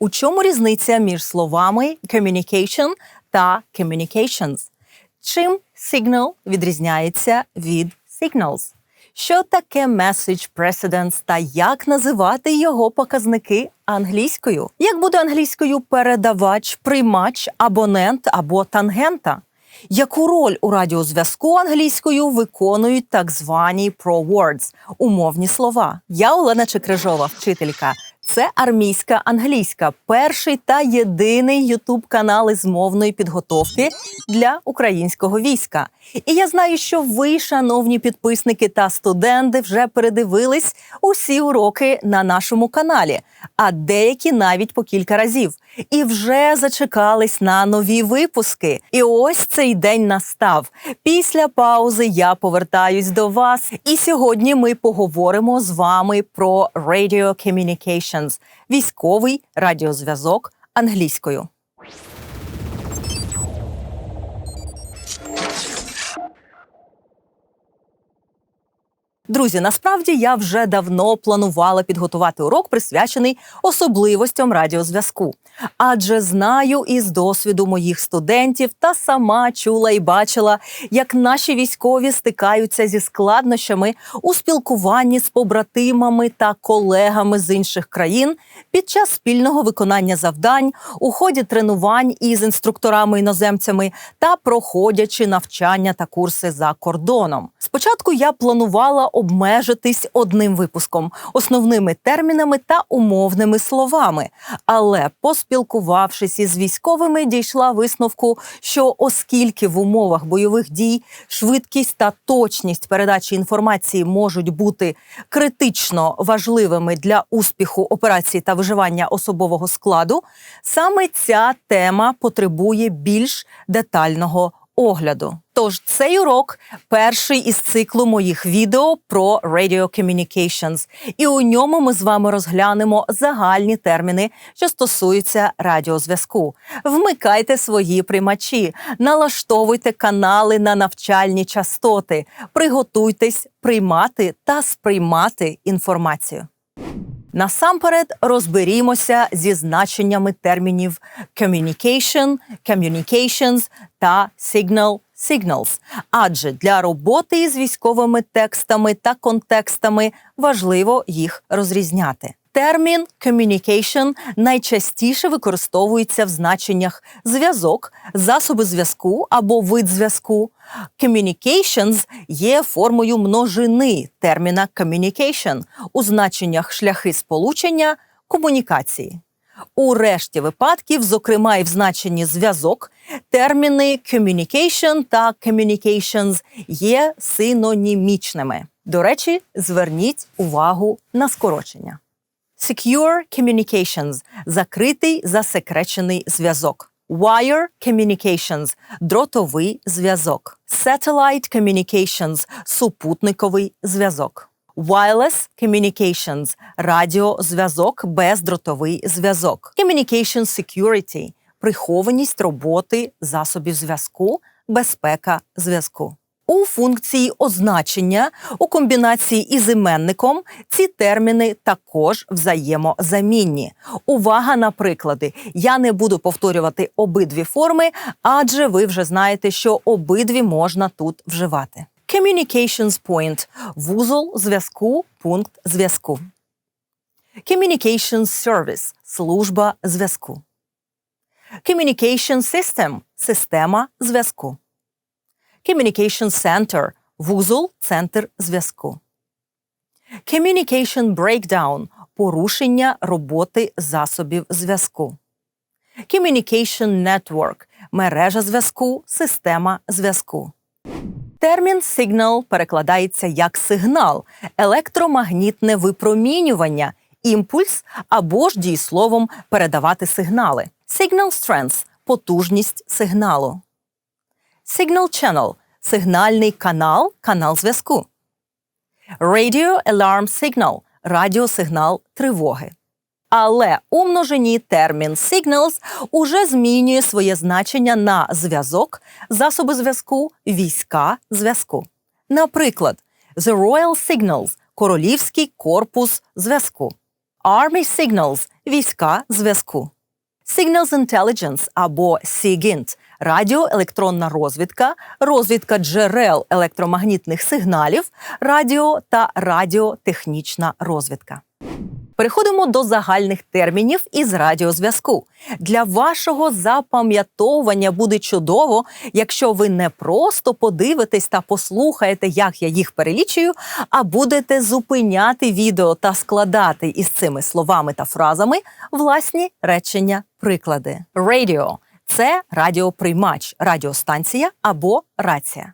У чому різниця між словами communication та communications? Чим signal відрізняється від signals? Що таке message precedence та як називати його показники англійською? Як буде англійською передавач, приймач, абонент або тангента? Яку роль у радіозв'язку англійською виконують так звані pro words – умовні слова? Я Олена Чекрижова, вчителька. Це армійська англійська, перший та єдиний ютуб канал із мовної підготовки для українського війська. І я знаю, що ви, шановні підписники та студенти, вже передивились усі уроки на нашому каналі, а деякі навіть по кілька разів. І вже зачекались на нові випуски. І ось цей день настав. Після паузи я повертаюсь до вас. І сьогодні ми поговоримо з вами про Radio Communications – військовий радіозв'язок англійською. Друзі, насправді я вже давно планувала підготувати урок, присвячений особливостям радіозв'язку. Адже знаю із досвіду моїх студентів та сама чула і бачила, як наші військові стикаються зі складнощами у спілкуванні з побратимами та колегами з інших країн під час спільного виконання завдань, у ході тренувань із інструкторами-іноземцями та проходячи навчання та курси за кордоном. Спочатку я планувала обмежитись одним випуском, основними термінами та умовними словами, але поспілкувавшись із військовими, дійшла висновку, що оскільки в умовах бойових дій швидкість та точність передачі інформації можуть бути критично важливими для успіху операцій та виживання особового складу, саме ця тема потребує більш детального огляду. Тож цей урок перший із циклу моїх відео про Radio Communications. і у ньому ми з вами розглянемо загальні терміни, що стосуються радіозв'язку. Вмикайте свої приймачі, налаштовуйте канали на навчальні частоти, приготуйтесь приймати та сприймати інформацію. Насамперед розберімося зі значеннями термінів communication, communications та signal, signals. Адже для роботи із військовими текстами та контекстами важливо їх розрізняти. Термін communication найчастіше використовується в значеннях зв'язок, засоби зв'язку або вид зв'язку. Communications є формою множини терміна communication у значеннях шляхи сполучення комунікації. У решті випадків, зокрема і в значенні зв'язок, терміни communication та communications є синонімічними. До речі, зверніть увагу на скорочення. Secure Communications – закритий засекречений зв'язок. Wire Communications – дротовий зв'язок. Satellite Communications – супутниковий зв'язок. Wireless Communications – радіозв'язок, бездротовий зв'язок. Communication Security – прихованість роботи засобів зв'язку, безпека зв'язку. У функції означення у комбінації із іменником ці терміни також взаємозамінні. Увага на приклади. Я не буду повторювати обидві форми, адже ви вже знаєте, що обидві можна тут вживати. Communications point – вузол зв'язку, пункт зв'язку. Communications service – служба зв'язку. Communication system – система зв'язку. Communication Center – вузол, центр зв'язку. Communication Breakdown – порушення роботи засобів зв'язку. Communication Network – мережа зв'язку, система зв'язку. Термін сигнал перекладається як сигнал, електромагнітне випромінювання, імпульс або ж дієсловом передавати сигнали. Signal strength – потужність сигналу. Signal Channel – сигнальний канал, канал зв'язку. Radio Alarm Signal – радіосигнал тривоги. Але у множині термін signals уже змінює своє значення на зв'язок, засоби зв'язку, війська зв'язку. Наприклад, The Royal Signals – королівський корпус зв'язку. Army Signals – війська зв'язку. Signals Intelligence або SIGINT – радіоелектронна розвідка, розвідка джерел електромагнітних сигналів, радіо та радіотехнічна розвідка. Переходимо до загальних термінів із радіозв'язку. Для вашого запам'ятовування буде чудово, якщо ви не просто подивитесь та послухаєте, як я їх перелічую, а будете зупиняти відео та складати із цими словами та фразами власні речення, приклади. Radio – це радіоприймач, радіостанція або рація.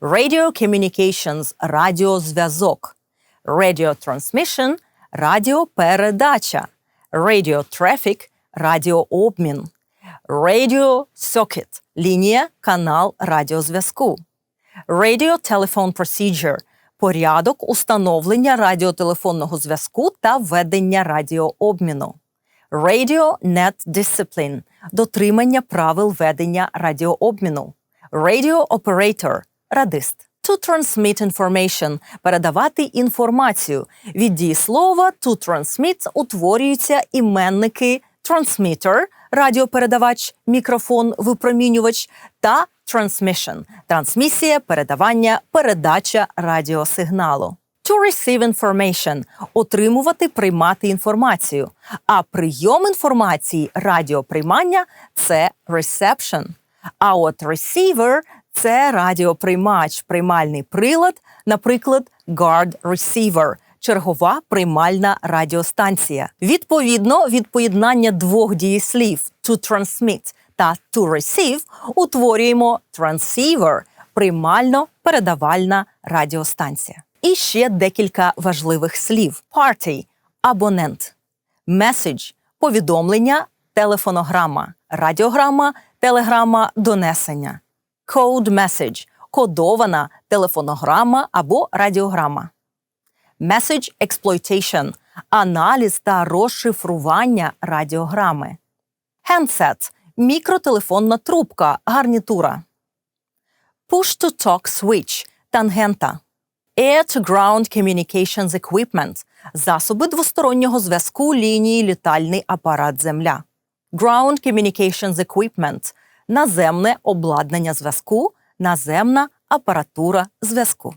Radio Communications – радіозв'язок. Radio Transmission – радіопередача, Radio Traffic – радіообмін, Radio Socket – лінія, канал радіозв'язку, Radio Telephone Procedure – порядок установлення радіотелефонного зв'язку та ведення радіообміну. Radio Net Discipline – дотримання правил ведення радіообміну. Radio Operator – радист. To transmit information – передавати інформацію. Від дієслова to transmit утворюються іменники transmitter – радіопередавач, мікрофон, випромінювач та transmission – трансмісія, передавання, передача радіосигналу. To receive information – отримувати, приймати інформацію. А прийом інформації радіоприймання це reception. А от receiver – це радіоприймач, приймальний прилад, наприклад, guard receiver – чергова приймальна радіостанція. Відповідно, від поєднання двох дієслів to transmit та to receive утворюємо transceiver – приймально-передавальна радіостанція. І ще декілька важливих слів: party – абонент, message – повідомлення, телефонограма, радіограма, телеграма, донесення, code message – кодована телефонограма або радіограма. Message exploitation – аналіз та розшифрування радіограми. Handset – мікротелефонна трубка, гарнітура. Push-to-talk switch – тангента. Air-to-ground communications equipment – засоби двостороннього зв'язку лінії літальний апарат Земля. Ground communications equipment – наземне обладнання зв'язку, наземна апаратура зв'язку.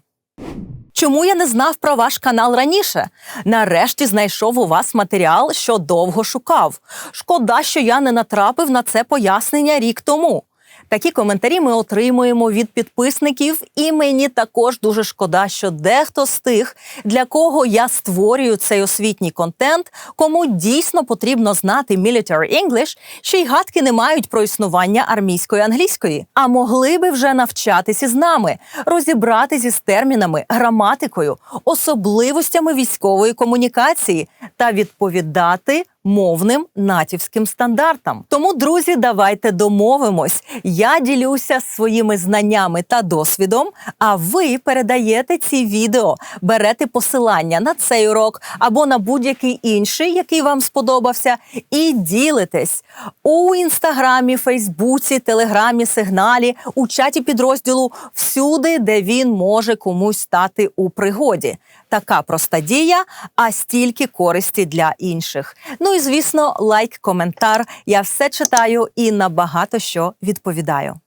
Чому я не знав про ваш канал раніше? Нарешті знайшов у вас матеріал, що довго шукав. Шкода, що я не натрапив на це пояснення рік тому. Такі коментарі ми отримуємо від підписників, і мені також дуже шкода, що дехто з тих, для кого я створюю цей освітній контент, кому дійсно потрібно знати Military English, ще й гадки не мають про існування армійської англійської, а могли би вже навчатися з нами, розібратися з термінами, граматикою, особливостями військової комунікації та відповідати мовним натівським стандартам. Тому, друзі, давайте домовимось. Я ділюся своїми знаннями та досвідом. А ви передаєте ці відео, берете посилання на цей урок або на будь-який інший, який вам сподобався, і ділитесь у інстаграмі, Фейсбуці, Телеграмі, сигналі, у чаті підрозділу всюди, де він може комусь стати у пригоді. Така проста дія, а стільки користі для інших. Ну і звісно, лайк, коментар. Я все читаю і на багато що відповідаю.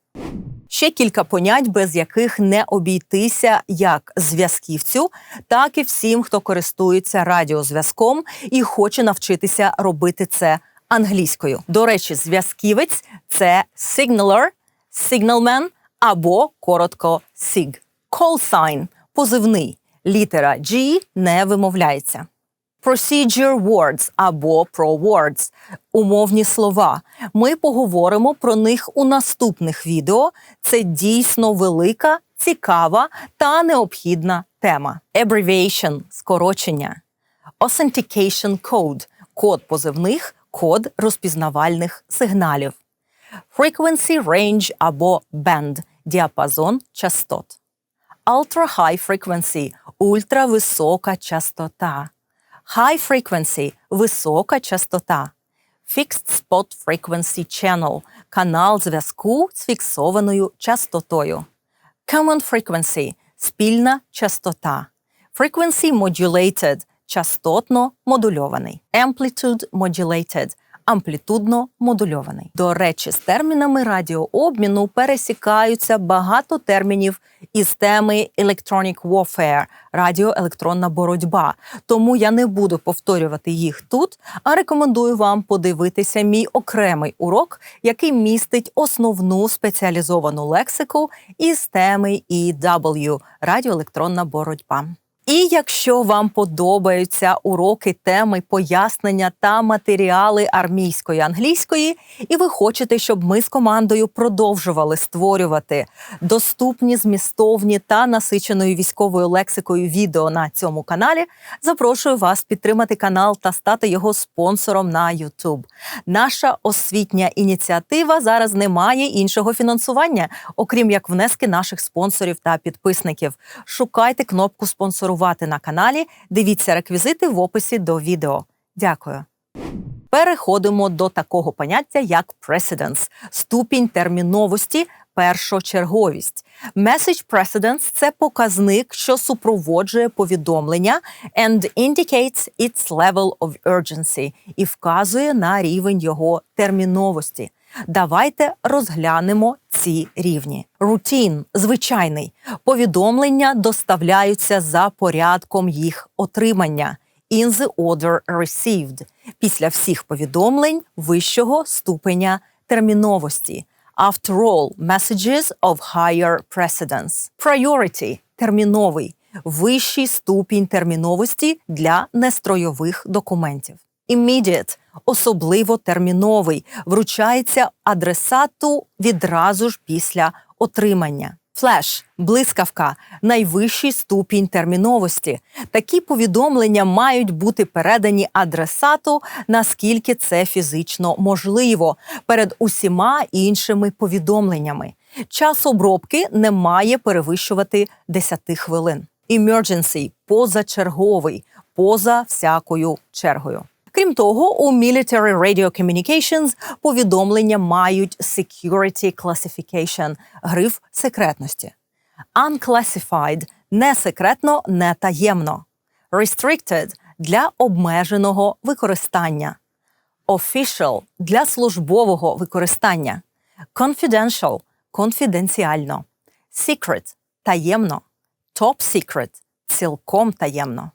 Ще кілька понять, без яких не обійтися як зв'язківцю, так і всім, хто користується радіозв'язком і хоче навчитися робити це англійською. До речі, зв'язківець це signaler, signalman або коротко SIG. Call sign – позивний. Літера G не вимовляється. Procedure words або pro words – умовні слова. Ми поговоримо про них у наступних відео. Це дійсно велика, цікава та необхідна тема. Abbreviation – скорочення. Authentication code – код позивних, код розпізнавальних сигналів. Frequency range або band – діапазон частот. Ultra High Frequency – ультрависока частота. High Frequency – висока частота. Fixed Spot Frequency Channel – канал зв'язку з фіксованою частотою. Common Frequency – спільна частота. Frequency Modulated – частотно модульований. Amplitude modulated амплітудно модульований. До речі, з термінами радіообміну пересікаються багато термінів із теми Electronic Warfare – радіоелектронна боротьба. Тому я не буду повторювати їх тут, а рекомендую вам подивитися мій окремий урок, який містить основну спеціалізовану лексику із теми EW – радіоелектронна боротьба. І якщо вам подобаються уроки теми пояснення та матеріали армійської англійської, і ви хочете, щоб ми з командою продовжували створювати доступні, змістовні та насиченою військовою лексикою відео на цьому каналі, запрошую вас підтримати канал та стати його спонсором на YouTube. Наша освітня ініціатива зараз не має іншого фінансування, окрім як внески наших спонсорів та підписників. Шукайте кнопку спонсорувати на каналі. Дивіться реквізити в описі до відео. Дякую. Переходимо до такого поняття, як precedence – ступінь терміновості, першочерговість. Message precedence – це показник, що супроводжує повідомлення and indicates its level of urgency і вказує на рівень його терміновості. Давайте розглянемо ці рівні. Routine – звичайний. Повідомлення доставляються за порядком їх отримання. In the order received – після всіх повідомлень вищого ступеня терміновості. After all, messages of higher precedence. Priority – терміновий. Вищий ступінь терміновості для нестройових документів. Immediate – особливо терміновий, вручається адресату відразу ж після отримання. Флеш блискавка найвищий ступінь терміновості. Такі повідомлення мають бути передані адресату, наскільки це фізично можливо, перед усіма іншими повідомленнями. Час обробки не має перевищувати 10 хвилин. Emergency – позачерговий, поза всякою чергою. Крім того, у Military Radio Communications повідомлення мають Security Classification – гриф секретності. Unclassified – не секретно, не таємно. Restricted – для обмеженого використання. Official – для службового використання. Confidential – конфіденціально. Secret – таємно. Top secret – цілком таємно.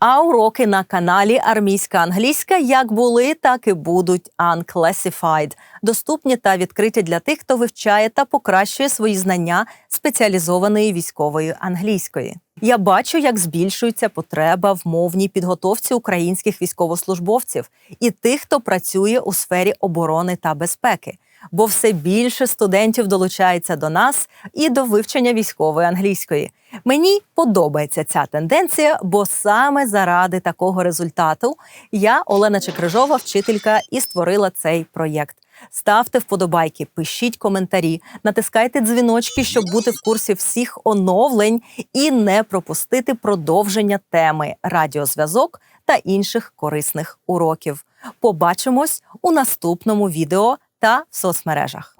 А уроки на каналі Армійська англійська як були, так і будуть unclassified, доступні та відкриті для тих, хто вивчає та покращує свої знання спеціалізованої військової англійської. Я бачу, як збільшується потреба в мовній підготовці українських військовослужбовців і тих, хто працює у сфері оборони та безпеки. Бо все більше студентів долучається до нас і до вивчення військової англійської. Мені подобається ця тенденція, бо саме заради такого результату я, Олена Чекрижова, вчителька, і створила цей проєкт. Ставте вподобайки, пишіть коментарі, натискайте дзвіночки, щоб бути в курсі всіх оновлень і не пропустити продовження теми радіозв'язок та інших корисних уроків. Побачимось у наступному відео та в соцмережах.